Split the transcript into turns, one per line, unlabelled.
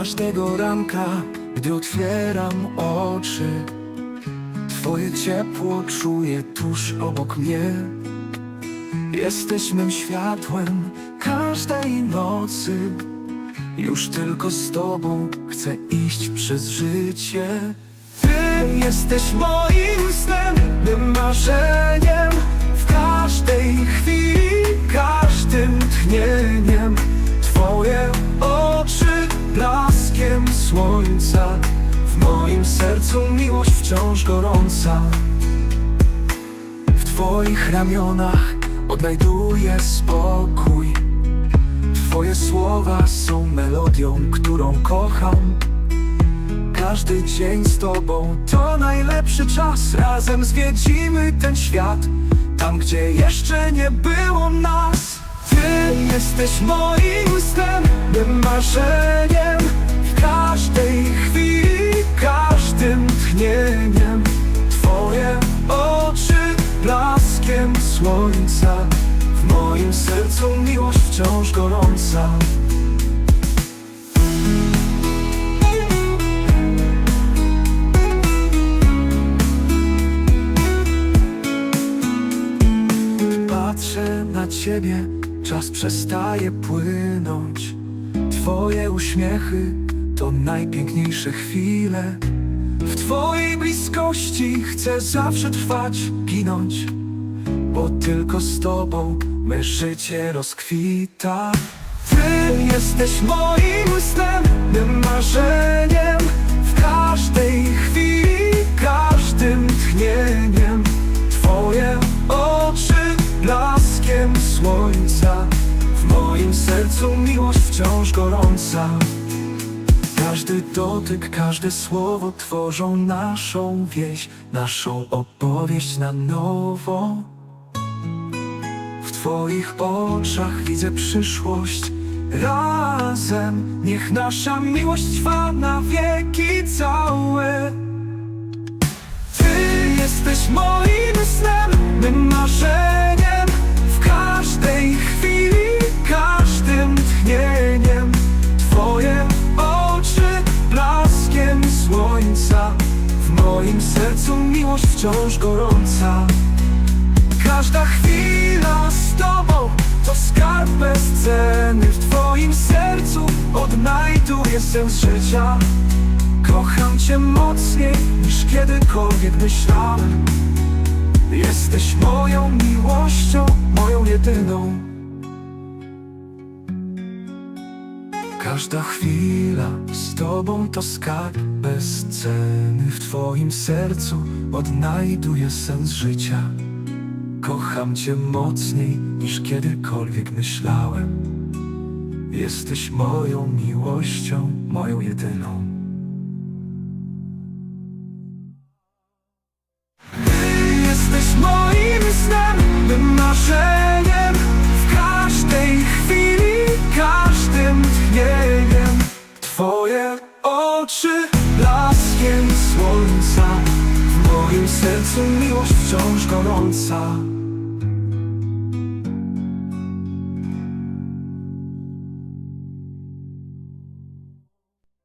każdego ranka, gdy otwieram oczy. Twoje ciepło czuję tuż obok mnie. Jesteś mym światłem każdej nocy. Już tylko z Tobą chcę iść przez życie. Ty jesteś moim snem, mym marzeniem. Sercu miłość wciąż gorąca. W Twoich ramionach odnajduję spokój. Twoje słowa są melodią, którą kocham. Każdy dzień z Tobą to najlepszy czas. Razem zwiedzimy ten świat, tam gdzie jeszcze nie było nas. Ty jesteś moim snem, marzeniem. Moim sercu miłość wciąż gorąca. Patrzę na ciebie, czas przestaje płynąć. Twoje uśmiechy to najpiękniejsze chwile. W Twojej bliskości chcę zawsze trwać, ginąć, bo tylko z Tobą me życie rozkwita. Ty jesteś moim snem, mym marzeniem. W każdej chwili, każdym tchnieniem. Twoje oczy blaskiem słońca. W moim sercu miłość wciąż gorąca. Każdy dotyk, każde słowo tworzą naszą wieś, naszą opowieść na nowo. Twoich oczach widzę przyszłość. Razem niech nasza miłość trwa na wieki całe. Ty jesteś moim snem, mym marzeniem. W każdej chwili, każdym tchnieniem. Twoje oczy blaskiem słońca. W moim sercu miłość wciąż gorąca. Każda chwila odnajduję sens życia. Kocham Cię mocniej niż kiedykolwiek myślałem. Jesteś moją miłością, moją jedyną. Każda chwila z Tobą to skarb bez ceny. W Twoim sercu odnajduję sens życia. Kocham Cię mocniej niż kiedykolwiek myślałem. Jesteś moją miłością, moją jedyną. Jesteś moim snem, mym marzeniem. W każdej chwili, każdym tchnieniem. Twoje oczy blaskiem słońca. W moim sercu miłość wciąż gorąca.